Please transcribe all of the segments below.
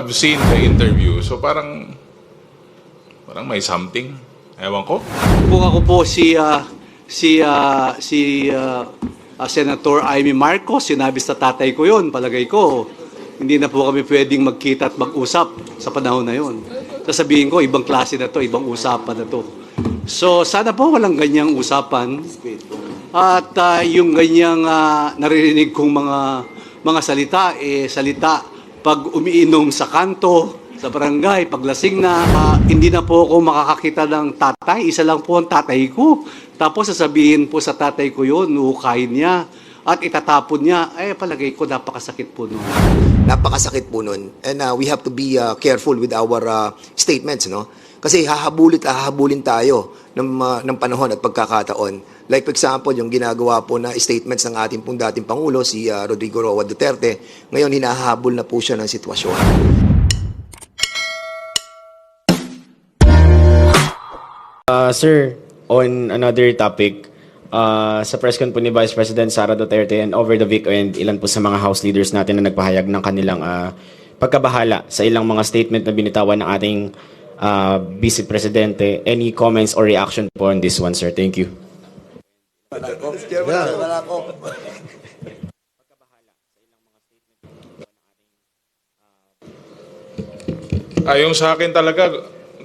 I've seen the interview, so parang parang may something. Ewan ko. Kung ako po si ah, si ah, si ah, ah, Senator Amy Marcos, sinabi sa tatay ko 'yon, palagay ko. Hindi na po kami pwedeng magkita at mag-usap sa panahon na 'yon. Sasabihin ko, ibang klase na to, ibang usapan na to. So, sana po walang ganyang usapan. At ah, yung ganyang ah, naririnig kong mga mga salita, eh, salita pag umiinom sa kanto, sa barangay, paglasing na, ah, hindi na po ako makakakita ng tatay. Isa lang po ang tatay ko. Tapos sasabihin po sa tatay ko yun, nuhukayin niya. At itatapon niya, eh palagay ko napakasakit po nun. napakasakit po nun. And uh, we have to be uh, careful with our uh, statements, no? Kasi hahabulit, hahabulin tayo ng, uh, ng panahon at pagkakataon. Like for example, yung ginagawa po na statements ng ating pong dating Pangulo, si uh, Rodrigo Roa Duterte, ngayon hinahabol na po siya ng sitwasyon. Uh, sir, on another topic, uh, sa press con po ni Vice President Sara Duterte and over the weekend, ilan po sa mga House leaders natin na nagpahayag ng kanilang uh, pagkabahala sa ilang mga statement na binitawan ng ating uh, Vice Presidente. Any comments or reaction po on this one, sir? Thank you. Ayong sa akin talaga,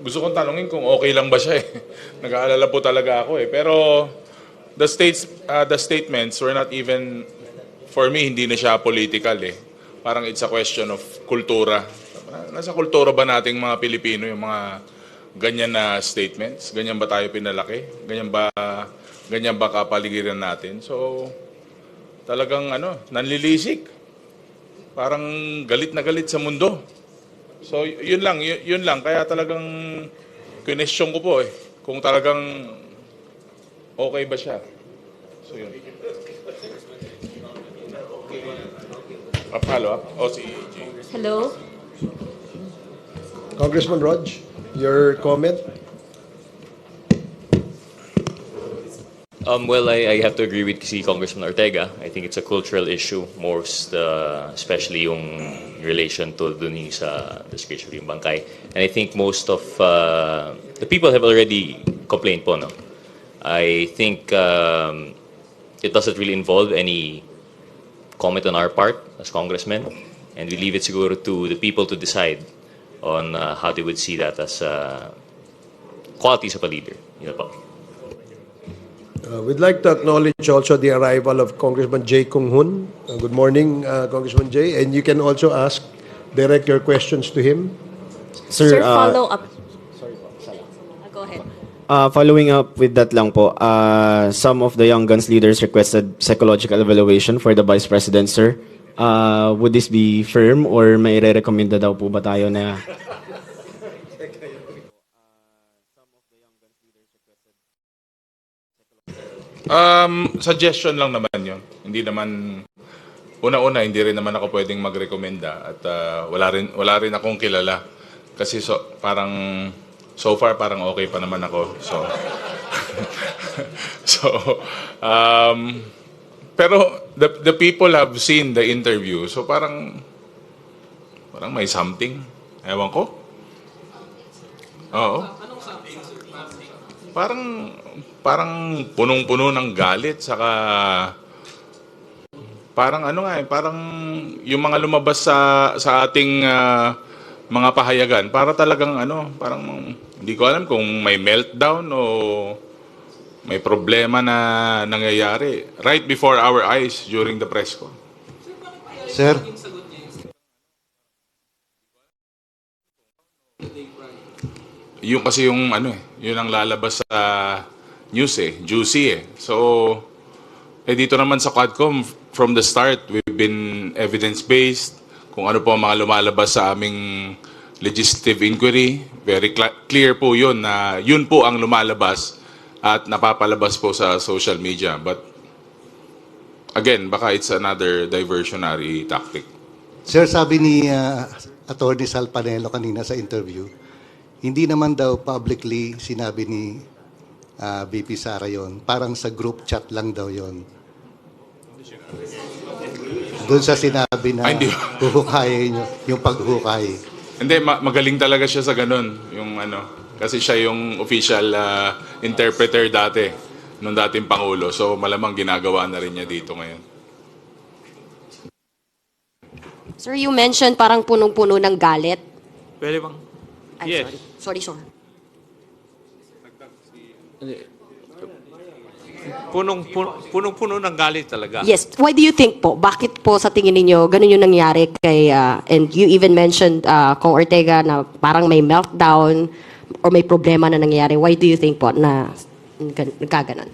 gusto kong tanungin kung okay lang ba siya eh. Nag-aalala po talaga ako eh. Pero the states uh, the statements were not even for me hindi na siya political eh. Parang it's a question of kultura. Nasa kultura ba nating mga Pilipino yung mga ganyan na statements? Ganyan ba tayo pinalaki? Ganyan ba ganyan ba kapaligiran natin? So talagang ano, nanlilisik. Parang galit na galit sa mundo. So, yun lang, y- yun lang. Kaya talagang question ko po eh, kung talagang okay ba siya. So, yun. A follow up? O si Jay. Hello? Congressman Rog, your comment? Um, well, I, I have to agree with si Congressman Ortega. I think it's a cultural issue, most uh, especially yung relation to dun yung sa disgraceful yung bangkay. And I think most of uh, the people have already complained po, no? I think um, it doesn't really involve any comment on our part as congressmen, and we leave it siguro to the people to decide on uh, how they would see that as uh, qualities of a leader. Yun na po. Uh, we'd like to acknowledge also the arrival of Congressman Jay Kung Hun. Uh, good morning, uh, Congressman Jay. And you can also ask, direct your questions to him. Sir, uh, follow up. Ah, Go ahead. Uh, following up with that lang po, uh, some of the Young Guns leaders requested psychological evaluation for the Vice President, sir. Uh, would this be firm or may re-recommenda daw po ba tayo na Um, suggestion lang naman yun. Hindi naman, una-una, hindi rin naman ako pwedeng magrekomenda at uh, wala, rin, wala rin akong kilala. Kasi so, parang, so far parang okay pa naman ako. So, so um, pero the, the people have seen the interview. So parang, parang may something. Ewan ko. Oo. Parang parang punong-puno ng galit saka parang ano nga eh, parang yung mga lumabas sa sa ating ah, mga pahayagan para talagang ano, parang hindi ko alam kung may meltdown o may problema na nangyayari right before our eyes during the press con. Sir, Yung kasi yung ano eh, yun ang lalabas sa news eh, juicy eh. So, eh dito naman sa Quadcom, from the start, we've been evidence-based. Kung ano po ang mga lumalabas sa aming legislative inquiry, very clear po yun na yun po ang lumalabas at napapalabas po sa social media. But again, baka it's another diversionary tactic. sir sabi ni uh, Attorney Sal Panelo kanina sa interview, hindi naman daw publicly sinabi ni uh, VP Sara yon. Parang sa group chat lang daw yon. Doon sa sinabi na Ay, huhukayin nyo, yung paghukay. Hindi, ma- magaling talaga siya sa ganun. Yung ano, kasi siya yung official ah, interpreter dati nung dating Pangulo. So malamang ginagawa na rin niya dito ngayon. Sir, you mentioned parang punong-puno ng galit. Pwede bang? Ay, Yes. sorry. Sorry, sir. Punong, punong, punong-puno ng galit talaga. Yes. Why do you think po? Bakit po sa tingin ninyo ganun yung nangyari kay, ah, and you even mentioned uh, Kong Ortega na parang may meltdown or may problema na nangyayari. Why do you think po na gan- nagkaganon?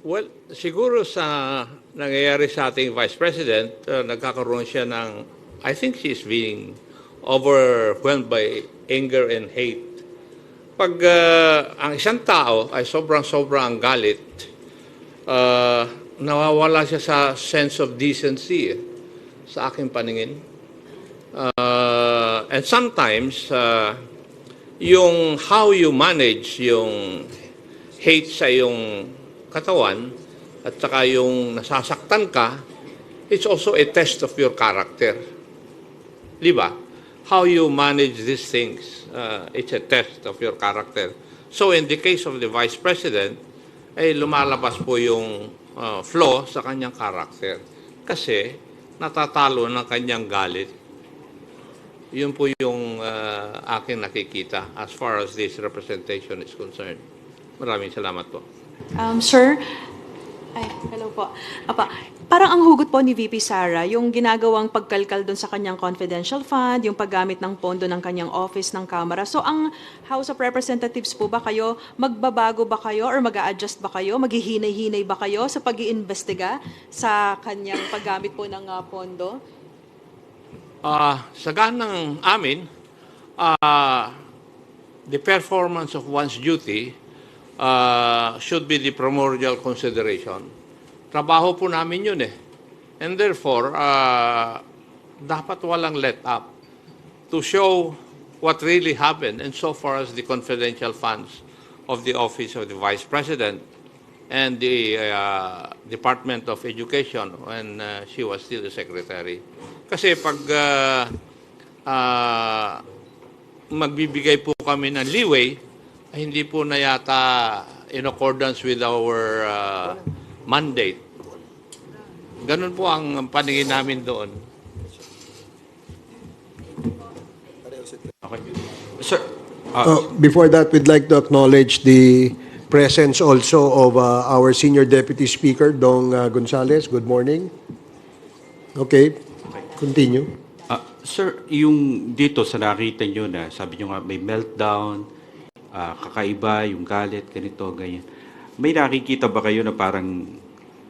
Well, siguro sa nangyayari sa ating Vice President, uh, nagkakaroon siya ng, I think she's being overwhelmed by anger and hate. Pag uh, ang isang tao ay sobrang-sobrang galit, uh, nawawala siya sa sense of decency eh, sa aking paningin. Uh, and sometimes, uh, yung how you manage yung hate sa yung katawan at saka yung nasasaktan ka, it's also a test of your character. Di ba? How you manage these things, uh, it's a test of your character. So in the case of the Vice President, ay lumalabas po yung uh, flaw sa kanyang character. Kasi natatalo ng kanyang galit. Yun po yung uh, aking nakikita as far as this representation is concerned. Maraming salamat po. Um, sir, ay, hello po. Apa, parang ang hugot po ni VP Sara, yung ginagawang pagkalkal doon sa kanyang confidential fund, yung paggamit ng pondo ng kanyang office ng Kamara. So, ang House of Representatives po ba kayo, magbabago ba kayo or mag adjust ba kayo, maghihinay-hinay ba kayo sa pag iimbestiga sa kanyang paggamit po ng ah, pondo? Ah, sa ganang amin, ah, the performance of one's duty ah, should be the primordial consideration. Trabaho po namin yun eh. And therefore, ah, dapat walang let up to show what really happened and so far as the confidential funds of the Office of the Vice President and the uh, Department of Education when uh, she was still the secretary. Kasi pag uh, uh, magbibigay po kami ng leeway, ay hindi po na yata in accordance with our uh, mandate. Ganun po ang paningin namin doon. Sir, Uh, Before that, we'd like to acknowledge the presence also of uh, our Senior Deputy Speaker, Dong uh, Gonzales. Good morning. Okay, continue. ah, sir, yung dito sa nakita nyo na sabi nyo nga may meltdown, ah, kakaiba, yung galit, ganito, ganyan. May nakikita ba kayo na parang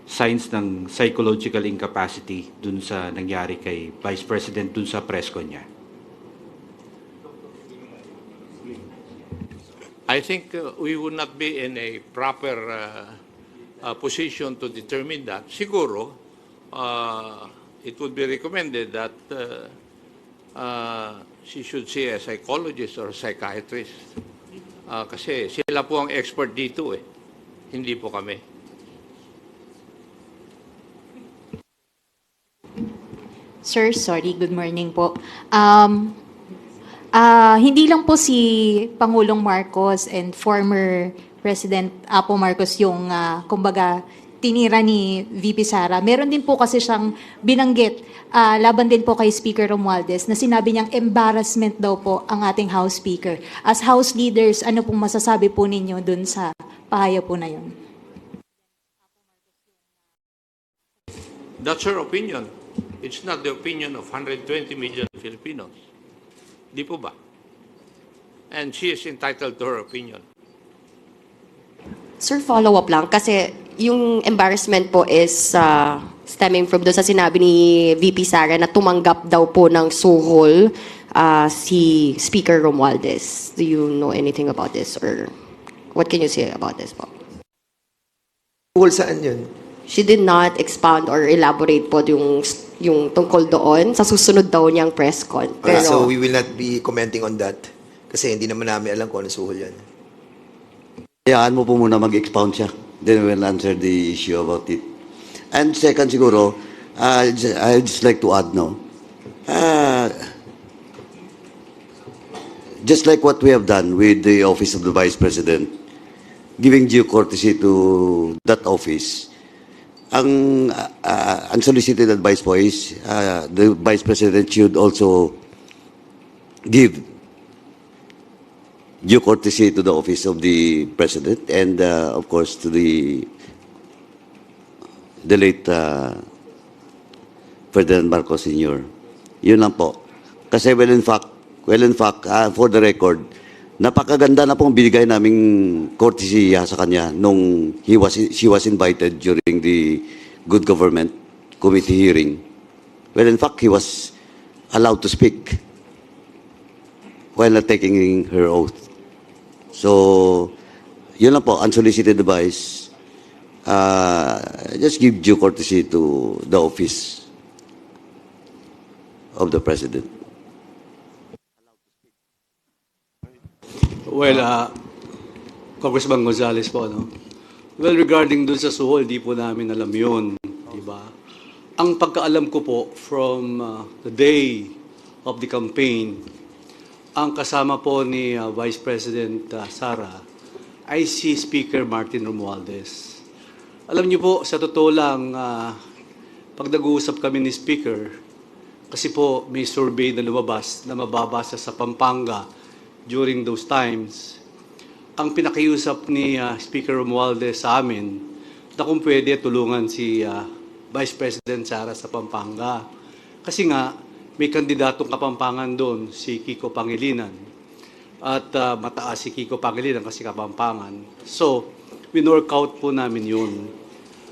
signs ng psychological incapacity dun sa nangyari kay Vice President dun sa press con niya? I think uh, we would not be in a proper uh, uh, position to determine that. Siguro, uh, it would be recommended that uh, uh, she should see a psychologist or psychiatrist. Uh, kasi sila po ang expert dito eh. Hindi po kami. Sir, sorry, good morning po. Um, ah, hindi lang po si Pangulong Marcos and former President Apo Marcos yung, ah, kumbaga, tinira ni VP Sara. Meron din po kasi siyang binanggit ah, laban din po kay Speaker Romualdez na sinabi niyang embarrassment daw po ang ating House Speaker. As House leaders, ano pong masasabi po ninyo dun sa pahaya po na yun? That's her opinion. It's not the opinion of 120 million Filipinos. Di po ba? And she is entitled to her opinion. Sir, follow-up lang. Kasi yung embarrassment po is uh, stemming from doon sa sinabi ni VP Sara na tumanggap daw po ng suhol uh, si Speaker Romualdez. Do you know anything about this? Or what can you say about this po? Tungkol saan yun? She did not expound or elaborate po yung, yung tungkol doon sa susunod daw niyang press con. Okay, so Pero, we will not be commenting on that. Kasi hindi naman namin alam kung ano suhol yan. Hayaan mo po muna mag-expound siya. Then we'll answer the issue about it. And second siguro, uh, I'd just like to add no, uh, just like what we have done with the office of the Vice President, giving due courtesy to that office, ang uh, uh, unsolicited advice po is uh, the Vice President should also give due courtesy to the office of the President and uh, of course to the the late uh, Ferdinand Marcos Sr. Yun lang po. Kasi well in fact, well in fact, ah, for the record, napakaganda na pong binigay naming courtesy sa kanya nung he was, she was invited during the Good Government Committee hearing. Well, in fact, he was allowed to speak while not taking her oath. So, yun lang po, unsolicited advice. Uh, just give due courtesy to the office of the President. Well, uh, Congressman Gonzales po, ano? Well, regarding dun sa suhol, di po namin alam yun, di ba? Ang pagkaalam ko po from uh, the day of the campaign, ang kasama po ni uh, Vice President uh, Sara ay si Speaker Martin Romualdez. Alam niyo po, sa totoo lang, uh, pag nag-uusap kami ni Speaker, kasi po may survey na lumabas na mababasa sa Pampanga during those times, ang pinakiusap ni uh, Speaker Romualdez sa amin na kung pwede tulungan si uh, Vice President Sara sa Pampanga. Kasi nga, may kandidatong kapampangan doon, si Kiko Pangilinan. At uh, mataas si Kiko Pangilinan kasi kapampangan. So, winork out po namin yun.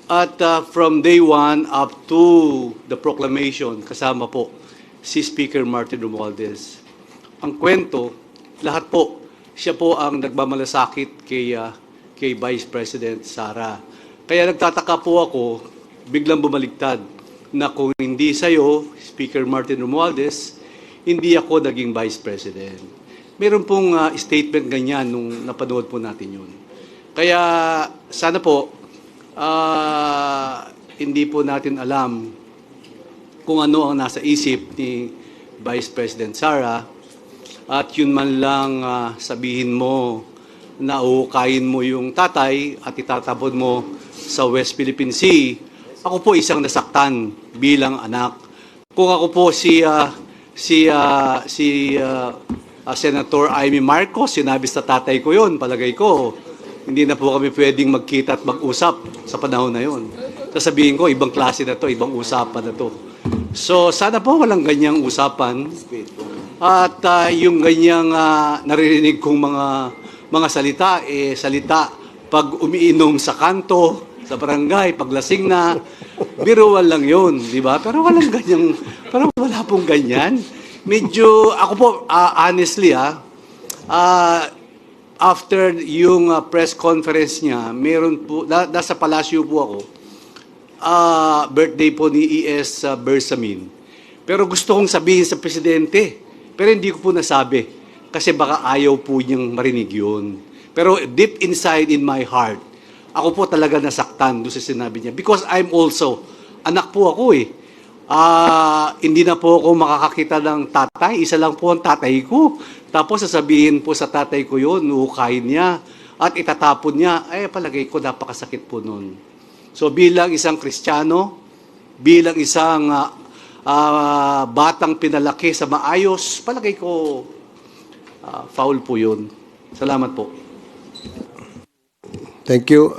At uh, from day one up to the proclamation, kasama po si Speaker Martin Romualdez. Ang kwento, lahat po, siya po ang nagmamalasakit kay, uh, kay Vice President Sara. Kaya nagtataka po ako, biglang bumaligtad, na kung hindi sa'yo, Speaker Martin Romualdez, hindi ako naging Vice President. Meron pong uh, statement ganyan nung napanood po natin yun. Kaya sana po, ah, hindi po natin alam kung ano ang nasa isip ni Vice President Sara at yun man lang ah, sabihin mo na uukayin mo yung tatay at itatapon mo sa West Philippine Sea, ako po isang nasaktan bilang anak. Kung ako po si ah, si ah, si ah, ah, Senator Amy Marcos, sinabi sa tatay ko yon, palagay ko, hindi na po kami pwedeng magkita at mag-usap sa panahon na yon. Sasabihin ko, ibang klase na to, ibang usapan na to. So, sana po walang ganyang usapan. At ah, yung ganyang ah, naririnig kong mga mga salita, eh, salita pag umiinom sa kanto, sa barangay, paglasing na, biruan lang yun, di ba? Pero walang ganyang, parang wala pong ganyan. Medyo, ako po, ah, honestly, ah, ah, after yung ah, press conference niya, meron po, na, nasa palasyo po ako, ah, birthday po ni E.S. uh, Bersamin. Pero gusto kong sabihin sa presidente, pero hindi ko po nasabi kasi baka ayaw po niyang marinig yun. Pero deep inside in my heart, ako po talaga nasaktan doon sa sinabi niya. Because I'm also, anak po ako eh. Ah, hindi na po ako makakakita ng tatay. Isa lang po ang tatay ko. Tapos sasabihin po sa tatay ko yun, uhukayin niya at itatapon niya. Ay, palagay ko napakasakit po nun. So bilang isang Kristiyano, bilang isang ah, ah, batang pinalaki sa maayos, palagay ko ah, foul po yun. Salamat po. Thank you.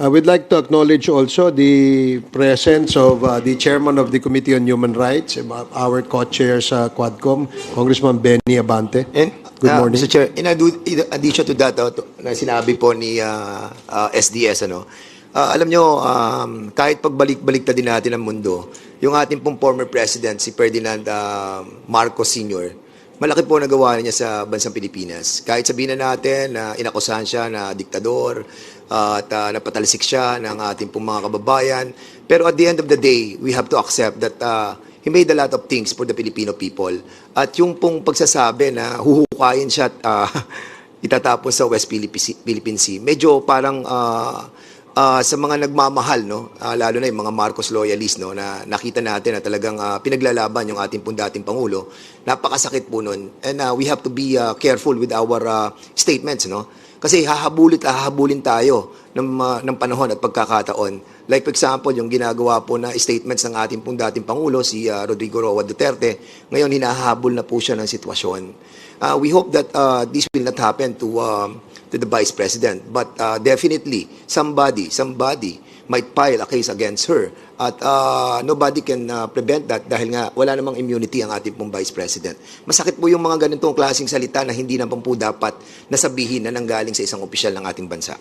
I would like to acknowledge also the presence of uh, the chairman of the Committee on Human Rights, uh, our co-chair sa Quadcom, Congressman Benny Abante. And, Good uh, morning. Mr. Chair, in addition to that, uh, to- na sinabi po ni uh, uh, SDS, ano, uh, alam nyo, um, kahit pagbalik-balik din natin ang mundo, yung ating pong former president, si Ferdinand uh, Marcos Sr., malaki po nagawa niya sa bansang Pilipinas. Kahit sabihin na natin na inakusahan siya na diktador, uh, at uh, napatalisik siya ng ating pong mga kababayan, pero at the end of the day, we have to accept that uh, he made a lot of things for the Filipino people. At yung pong pagsasabi na huhukayin siya at ah, itatapon sa West Philippine Sea, medyo parang ah, ah, sa mga nagmamahal, no, ah, lalo na yung mga Marcos loyalists, no, na nakita natin na talagang ah, pinaglalaban yung ating pong dating Pangulo, napakasakit po nun. And ah, we have to be ah, careful with our ah, statements, no? Kasi hahabulit, hahabulin tayo ng, ah, ng panahon at pagkakataon. Like for example, yung ginagawa po na statements ng ating pong dating Pangulo, si ah, Rodrigo Roa Duterte, ngayon hinahabol na po siya ng sitwasyon. Uh, we hope that uh, this will not happen to um, to the Vice President. But uh, definitely, somebody, somebody might file a case against her. At uh, nobody can uh, prevent that dahil nga wala namang immunity ang ating pong Vice President. Masakit po yung mga ganitong klaseng salita na hindi naman po dapat nasabihin na nanggaling sa isang opisyal ng ating bansa.